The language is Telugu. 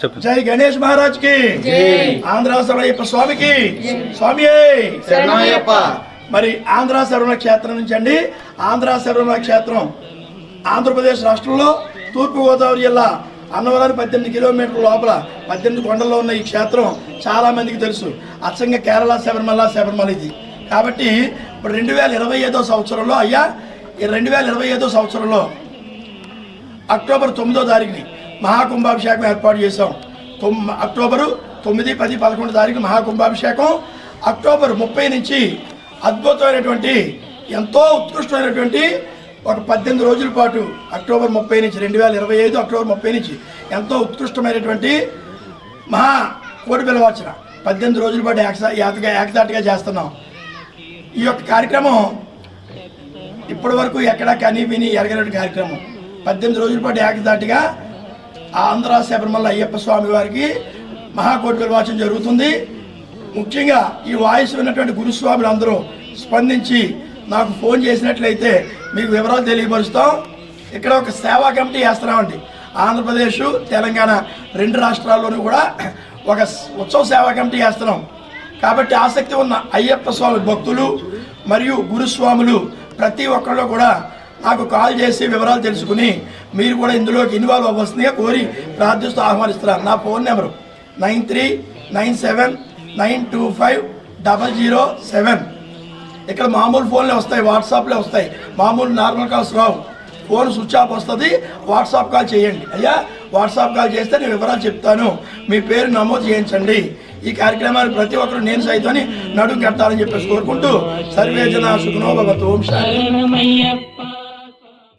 చెప్పు జై గణేష్ మహారాజ్కి ఆంధ్ర శరణయ్యప్ప స్వామికి. స్వామి. మరి ఆంధ్ర శరవణ క్షేత్రం నుంచి అండి. ఆంధ్ర శరవణ క్షేత్రం ఆంధ్రప్రదేశ్ రాష్ట్రంలో తూర్పు గోదావరి జిల్లా అన్నవరం పద్దెనిమిది కిలోమీటర్ల లోపల పద్దెనిమిది కొండల్లో ఉన్న ఈ క్షేత్రం చాలా మందికి తెలుసు. అచ్చంగా కేరళ శబరిమల శబరిమల ఇది. కాబట్టి ఇప్పుడు రెండు వేల ఇరవై ఐదో సంవత్సరంలో అయ్యా ఈ రెండు వేల ఇరవై ఐదో సంవత్సరంలో అక్టోబర్ తొమ్మిదో తారీఖుని మహాకుంభాభిషేకం ఏర్పాటు చేశాం. అక్టోబరు తొమ్మిది పది పదకొండు తారీఖు మహాకుంభాభిషేకం. అక్టోబర్ ముప్పై నుంచి అద్భుతమైనటువంటి ఎంతో ఉత్కృష్టమైనటువంటి ఒక పద్దెనిమిది రోజుల పాటు అక్టోబర్ ముప్పై నుంచి రెండు వేల ఇరవై ఐదు అక్టోబర్ ముప్పై నుంచి ఎంతో ఉత్కృష్టమైనటువంటి మహా కోటి పిలవచ్చిన పద్దెనిమిది రోజుల పాటు ఏకసా ఏకగా ఏకదాటిగా చేస్తున్నాం. ఈ యొక్క కార్యక్రమం ఇప్పటి వరకు ఎక్కడా కనీ విని ఎరగనటువంటి కార్యక్రమం. పద్దెనిమిది రోజుల పాటు ఏకదాటిగా ఆంధ్ర శబరిమల అయ్యప్ప స్వామి వారికి మహాకోటి నిర్వాచనం జరుగుతుంది. ముఖ్యంగా ఈ వాయిస్ విన్నటువంటి గురుస్వాములు అందరూ స్పందించి నాకు ఫోన్ చేసినట్లయితే మీకు వివరాలు తెలియపరుస్తాం. ఇక్కడ ఒక సేవా కమిటీ వేస్తున్నామండి. ఆంధ్రప్రదేశ్ తెలంగాణ రెండు రాష్ట్రాల్లోనూ కూడా ఒక ఉత్సవ సేవా కమిటీ వేస్తున్నాం. కాబట్టి ఆసక్తి ఉన్న అయ్యప్ప స్వామి భక్తులు మరియు గురుస్వాములు ప్రతి ఒక్కళ్ళు కూడా నాకు కాల్ చేసి వివరాలు తెలుసుకుని మీరు కూడా ఇందులోకి ఇన్వాల్వ్ అవ్వాల్సిందిగా కోరి ప్రార్థిస్తూ ఆహ్వానిస్తున్నారు నా phone number nine three nine seven nine two five double zero seven. ఇక్కడ మామూలు ఫోన్లే వస్తాయి వాట్సాప్లే వస్తాయి. మామూలు నార్మల్ కాల్స్ రావు. ఫోన్ స్విచ్ ఆఫ్ వస్తుంది వాట్సాప్ కాల్ చేయండి. అయ్యా వాట్సాప్ కాల్ చేస్తే నేను వివరాలు చెప్తాను. మీ పేరు నమోదు చేయించండి. ఈ కార్యక్రమాన్ని ప్రతి ఒక్కరు నేను సైతం నడుము కట్టాలని చెప్పేసి కోరుకుంటూ సర్వేజన సుఖనో శాంతి.